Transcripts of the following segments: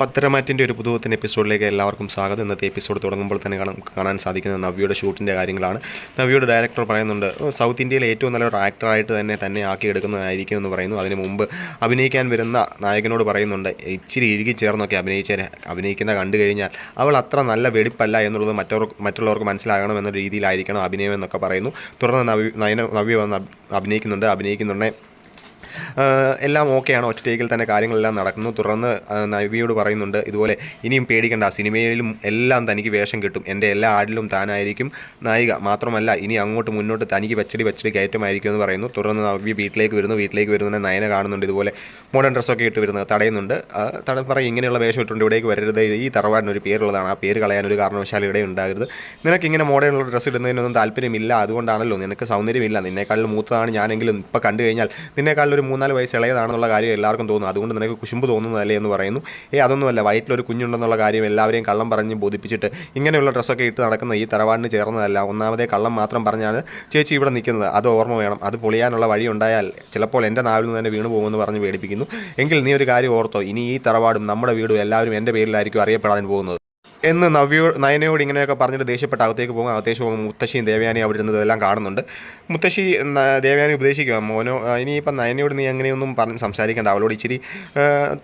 പത്തരമാറ്റിന്റെ ഒരു പുതുവത്തിന് എപ്പിസോഡിലേക്ക് എല്ലാവർക്കും സ്വാഗതം. ഇന്നത്തെ എപ്പിസോഡ് തുടങ്ങുമ്പോൾ തന്നെ കാണാൻ സാധിക്കുന്നത് നവ്യയുടെ ഷൂട്ടിന്റെ കാര്യങ്ങളാണ്. നവ്യയുടെ ഡയറക്ടർ പറയുന്നുണ്ട് "ഓ, സൗത്ത് ഇന്ത്യയിലെ ഏറ്റവും നല്ലൊരു ആക്ടറായിട്ട് തന്നെ തന്നെ ആക്കിയെടുക്കുന്നതായിരിക്കും എന്ന് പറയുന്നു. അതിന് മുമ്പ് അഭിനയിക്കാൻ വരുന്ന നായകനോട് പറയുന്നുണ്ട് ഇച്ചിരി ഇഴുകി ചേർന്നൊക്കെ അഭിനയിച്ച അഭിനയിക്കുന്ന കണ്ടു കഴിഞ്ഞാൽ അവൾ അത്ര നല്ല വെടിപ്പല്ല എന്നുള്ളത് മറ്റവർക്ക് മറ്റുള്ളവർക്ക് മനസ്സിലാകണം എന്ന രീതിയിലായിരിക്കണം അഭിനയം എന്നൊക്കെ പറയുന്നു. തുടർന്ന് നവ്യ നയന നവ്യ വന്ന് അഭി- അഭിനയിക്കുന്നുണ്ട്. അഭിനയിക്കുന്നുണ്ട്. ആഹ് എല്ലാം ഓക്കെയാണ്. ഒറ്റയ്ക്കിൽ തന്നെ കാര്യങ്ങളെല്ലാം നടക്കുന്നു. തുറന്ന് നവിയോട് പറയുന്നുണ്ട് ഇതുപോലെ ഇനിയും പേടിക്കേണ്ട. സിനിമയിലും എല്ലാം തനിക്ക് വേഷം കിട്ടും. എന്റെ എല്ലാ ആടിലും താനായിരിക്കും നായിക. മാത്രമല്ല ഇനി അങ്ങോട്ട് മുന്നോട്ട് തനിക്ക് വെച്ചടി വെച്ചടി കയറ്റമായിരിക്കും എന്ന് പറയുന്നു. തുടർന്ന് നവ്യ വീട്ടിലേക്ക് വരുന്നു. വീട്ടിലേക്ക് വരുന്ന നയന കാണുന്നുണ്ട്. ഇതുപോലെ മോഡേൺ ഡ്രസ്സൊക്കെ ഇട്ട് വരുന്നത് തടയുന്നുണ്ട്. തടം പറയും ഇങ്ങനെയുള്ള വേഷം ഇട്ടുകൊണ്ട് ഇവിടേക്ക് വരരുത്. ഈ തറവാടിന് ഒരു പേരുള്ളതാണ്. ആ പേര് കളയാൻ ഒരു കാരണവശാലും ഇവിടെ ഉണ്ടാകരുത്. നിനക്ക് ഇങ്ങനെ മോഡേണുള്ള ഡ്രസ്സ് ഇടുന്നതിനൊന്നും താല്പര്യമില്ല. അതുകൊണ്ടാണല്ലോ നിനക്ക് സൗന്ദര്യമില്ല. നിന്നേക്കാളും മൂത്തതാണ് ഞാനെങ്കിലും ഇപ്പോൾ കണ്ടു കഴിഞ്ഞാൽ നിന്നേക്കാളും ഒരു മൂന്നാൽ വയസ്സ് ഇളയതാണെന്നുള്ള കാര്യം എല്ലാവർക്കും തോന്നും അതുകൊണ്ട് നിനക്ക് കുശുമ്പ് തോന്നുന്നതല്ലേ എന്ന് പറയുന്നു. ഏ അതൊന്നുമല്ല. വയറ്റിലൊരു കുഞ്ഞുണ്ടെന്നുള്ള കാര്യം എല്ലാവരെയും കള്ളം പറഞ്ഞ് ബോധിപ്പിച്ചിട്ട് ഇങ്ങനെയുള്ള ഡ്രസ്സൊക്കെ ഇട്ട് നടക്കുന്ന ഈ തറവാടിന് ചേർന്നതല്ല. ഒന്നാമതേ കള്ളം മാത്രം പറഞ്ഞാണ് ചേച്ചി ഇവിടെ നിൽക്കുന്നത്. അത് ഓർമ്മ വേണം. അത് പൊളിയാനുള്ള വഴി ഉണ്ടായാൽ ചിലപ്പോൾ എന്റെ നാവിൽ നിന്ന് തന്നെ വീണു പോകുമെന്ന് പറഞ്ഞ് പേടിപ്പിക്കുന്നു. എങ്കിൽ നീ ഒരു കാര്യം ഓർത്തോ. ഇനി ഈ തറവാടും നമ്മുടെ വീടും എല്ലാവരും എന്റെ പേരിലായിരിക്കും അറിയപ്പെടാൻ പോകുന്നത്. എന്ന് നവ്യോ നയനയോട് ഇങ്ങനെയൊക്കെ പറഞ്ഞിട്ട് ദേഷ്യപ്പെട്ട് അകത്തേക്ക് പോകും. അകത്തേക്ക് പോകും മുത്തശ്ശിയും ദേവയാനി അവിടെ ഇരുന്നത് എല്ലാം കാണുന്നുണ്ട്. മുത്തശ്ശി ദേവയാനി ഉപദേശിക്കുക മോനോ ഇനിയിപ്പം നയനയോട് നീ അങ്ങനെയൊന്നും പറഞ്ഞ് സംസാരിക്കേണ്ട. അവളോട് ഇച്ചിരി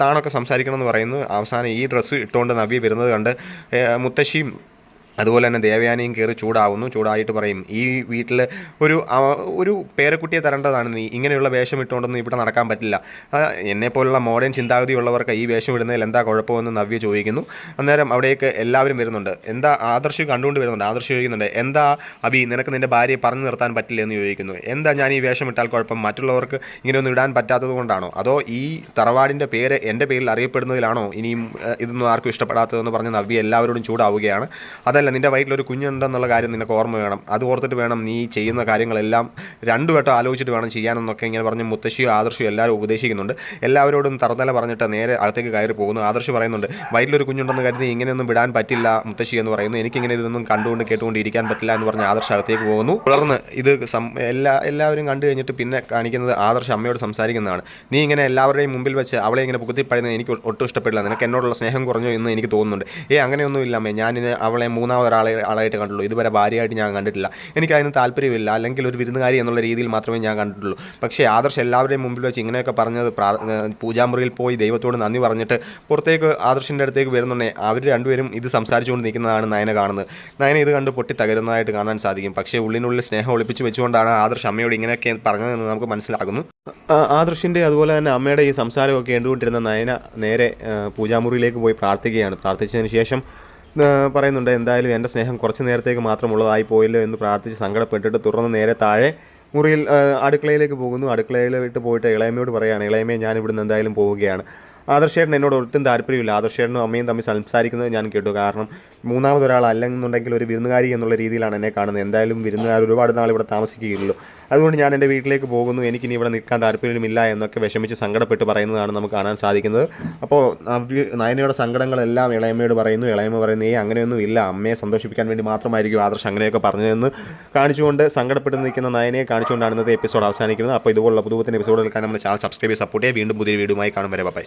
താണൊക്കെ സംസാരിക്കണമെന്ന് പറയുന്നു. അവസാനം ഈ ഡ്രസ്സ് ഇട്ടുകൊണ്ട് നവ്യ വരുന്നത് കണ്ട് മുത്തശ്ശിയും അതുപോലെ തന്നെ ദേവയാനിയും കയറി ചൂടാവുന്നു. ചൂടായിട്ട് പറയും ഈ വീട്ടിൽ ഒരു ഒരു പേരക്കുട്ടിയെ തരേണ്ടതാണ് നീ. ഇങ്ങനെയുള്ള വേഷം ഇട്ടുകൊണ്ടൊന്നും ഇവിടെ നടക്കാൻ പറ്റില്ല. എന്നെപ്പോലുള്ള മോഡേൺ ചിന്താഗതിയുള്ളവർക്ക് ഈ വേഷം ഇടുന്നതിൽ എന്താ കുഴപ്പമെന്ന് നവ്യ ചോദിക്കുന്നു. അന്നേരം അവിടേക്ക് എല്ലാവരും വരുന്നുണ്ട്. എന്താ ആദർശ് കണ്ടുകൊണ്ട് വരുന്നുണ്ട്? ആദർശ് ചോദിക്കുന്നുണ്ട് എന്താ അബി നിനക്ക് നിന്റെ ഭാര്യയെ പറഞ്ഞു നിർത്താൻ പറ്റില്ല എന്ന് ചോദിക്കുന്നു. എന്താ ഞാൻ ഈ വേഷം ഇട്ടാൽ കുഴപ്പം? മറ്റുള്ളവർക്ക് ഇങ്ങനെയൊന്നും ഇടാൻ പറ്റാത്തത് കൊണ്ടാണോ? അതോ ഈ തറവാടിന്റെ പേര് എന്റെ പേരിൽ അറിയപ്പെടുന്നതിലാണോ ഇനിയും ഇതൊന്നും ആർക്കും ഇഷ്ടപ്പെടാത്തതെന്ന് പറഞ്ഞ് നവ്യ എല്ലാവരോടും ചൂടാവുകയാണ്. അതല്ല നിന്റെ വയറ്റിലൊരു കുഞ്ഞുണ്ടെന്നുള്ള കാര്യം നിനക്ക് ഓർമ്മ വേണം. അത് ഓർത്തിട്ട് വേണം നീ ചെയ്യുന്ന കാര്യങ്ങളെല്ലാം രണ്ടു വട്ടം ആലോചിച്ചിട്ട് വേണം ചെയ്യാനെന്നൊക്കെ ഇങ്ങനെ പറഞ്ഞ് മുത്തശ്ശിയും ആദർശിയും എല്ലാവരും ഉപദേശിക്കുന്നുണ്ട്. എല്ലാവരോടും തറന്നല പറഞ്ഞിട്ട് നേരെ അകത്തേക്ക് കയറി പോകുന്നു. ആദർശ് പറയുന്നുണ്ട് വയറ്റിലൊരു കുഞ്ഞുണ്ടെന്ന് കരുതി ഇങ്ങനെയൊന്നും വിടാൻ പറ്റില്ല മുത്തശ്ശി എന്ന് പറയുന്നു. എനിക്കിങ്ങനെ ഇതൊന്നും കണ്ടുകൊണ്ട് കേട്ടുകൊണ്ട് ഇരിക്കാൻ പറ്റില്ല എന്ന് പറഞ്ഞ് ആദർശ് അകത്തേക്ക് പോകുന്നു. തുടർന്ന് ഇത് എല്ലാ എല്ലാവരും കണ്ടു കഴിഞ്ഞിട്ട് പിന്നെ കാണിക്കുന്നത് ആദർശ് അമ്മയോട് സംസാരിക്കുന്നതാണ്. നീ ഇങ്ങനെ എല്ലാവരുടെയും മുമ്പിൽ വെച്ച് അവളെ ഇങ്ങനെ പുകുത്തിപ്പഴുന്നത് എനിക്ക് ഒട്ടും ഇഷ്ടപ്പെടില്ല. നിനക്ക് എന്നോടുള്ള സ്നേഹം കുറഞ്ഞു എന്ന് എനിക്ക് തോന്നുന്നുണ്ട്. ഏ അങ്ങനെയൊന്നും അമ്മേ. അവളെ അവളെ മൂന്നാമത് ഒരാളെ ആളായിട്ട് കണ്ടുള്ളൂ. ഇതുവരെ ഭാര്യയായിട്ട് ഞാൻ കണ്ടിട്ടില്ല. എനിക്കതിന് താല്പര്യമില്ല. അല്ലെങ്കിൽ ഒരു വിരുന്നുകാരി എന്നുള്ള രീതിയിൽ മാത്രമേ ഞാൻ കണ്ടിട്ടുള്ളൂ. പക്ഷേ ആദർശ് എല്ലാവരുടെയും മുമ്പിൽ വെച്ച് ഇങ്ങനെയൊക്കെ പറഞ്ഞത് പൂജാമുറിയിൽ പോയി ദൈവത്തോട് നന്ദി പറഞ്ഞിട്ട് പുറത്തേക്ക് ആദർശിന്റെ അടുത്തേക്ക് വരുന്നുണ്ടേ അവർ രണ്ടുപേരും ഇത് സംസാരിച്ചുകൊണ്ട് നിൽക്കുന്നതാണ് നയന കാണുന്നത്. നയന ഇത് കണ്ട് പൊട്ടി തകരുന്നതായിട്ട് കാണാൻ സാധിക്കും. പക്ഷേ ഉള്ളിനുള്ളിൽ സ്നേഹം ഒളിപ്പിച്ച് വെച്ചുകൊണ്ടാണ് ആദർശ് അമ്മയോട് ഇങ്ങനെയൊക്കെ പറഞ്ഞതെന്ന് നമുക്ക് മനസ്സിലാകുന്നു. ആദർശിന്റെ അതുപോലെ തന്നെ അമ്മയുടെ ഈ സംസാരമൊക്കെ കണ്ടുകൊണ്ടിരുന്ന നയന നേരെ പൂജാമുറിയിലേക്ക് പോയി പ്രാർത്ഥിക്കുകയാണ്. പ്രാർത്ഥിച്ചതിന് ശേഷം പറയുന്നുണ്ട്. എന്തായാലും എന്റെ സ്നേഹം കുറച്ച് നേരത്തേക്ക് മാത്രമുള്ളതായി പോയല്ലോ എന്ന് പ്രാർത്ഥിച്ച് സങ്കടപ്പെട്ടിട്ട് തുടർന്ന് നേരെ താഴെ മുറിയിൽ അടുക്കളയിലേക്ക് പോകുന്നു. അടുക്കളയിലോട്ട് പോയിട്ട് ഇളയമയോട് പറയുകയാണ് ഇളയമയെ ഞാൻ ഇവിടുന്ന് എന്തായാലും പോവുകയാണ്. ആദർശേട്ടൻ എന്നോട് ഒട്ടും താല്പര്യമില്ല. ആദർശേട്ടനും അമ്മയും തമ്മിൽ സംസാരിക്കുന്നത് ഞാൻ കേട്ടു. കാരണം മൂന്നാമതൊരാൾ അല്ലെന്നുണ്ടെങ്കിൽ ഒരു വിരുന്നുകാരി എന്നുള്ള രീതിയിലാണ് എന്നെ കാണുന്നത്. എന്തായാലും വിരുന്നുകാർ ഒരുപാട് നാൾ ഇവിടെ താമസിക്കുകയുള്ളൂ. അതുകൊണ്ട് ഞാൻ എന്റെ വീട്ടിലേക്ക് പോകുന്നു. എനിക്കിനി ഇവിടെ നിൽക്കാൻ താല്പര്യമില്ല എന്നൊക്കെ വിഷമിച്ച് സങ്കടപ്പെട്ട് പറയുന്നതാണ് നമുക്ക് കാണാൻ സാധിക്കുന്നത്. അപ്പോൾ നയനയുടെ സങ്കടങ്ങളെല്ലാം ഇളയമ്മയോട് പറയുന്നു. ഇളയമ്മ പറയുന്നു ഏ അങ്ങനെയൊന്നും ഇല്ല. അമ്മയെ സന്തോഷിപ്പിക്കാൻ വേണ്ടി മാത്രമായിരിക്കും ആദർശ് അങ്ങനെയൊക്കെ പറഞ്ഞതെന്ന് കാണിച്ചുകൊണ്ട് സങ്കടപ്പെട്ട് നിൽക്കുന്ന നയനയെ കാണിച്ചുകൊണ്ടാണ് ഇന്നത്തെ എപ്പിസോഡ് അവസാനിക്കുന്നത്. അപ്പോൾ ഇതുപോലുള്ള പുതുപത്തിന് എപ്പിസോഡുകൾക്കാണ് നമ്മുടെ ചാനൽ സബ്സ്ക്രൈബ് സപ്പോർട്ട് ചെയ്യുക. വീണ്ടും പുതിയ വീഡിയോയുമായി കാണും വരെ. ബൈ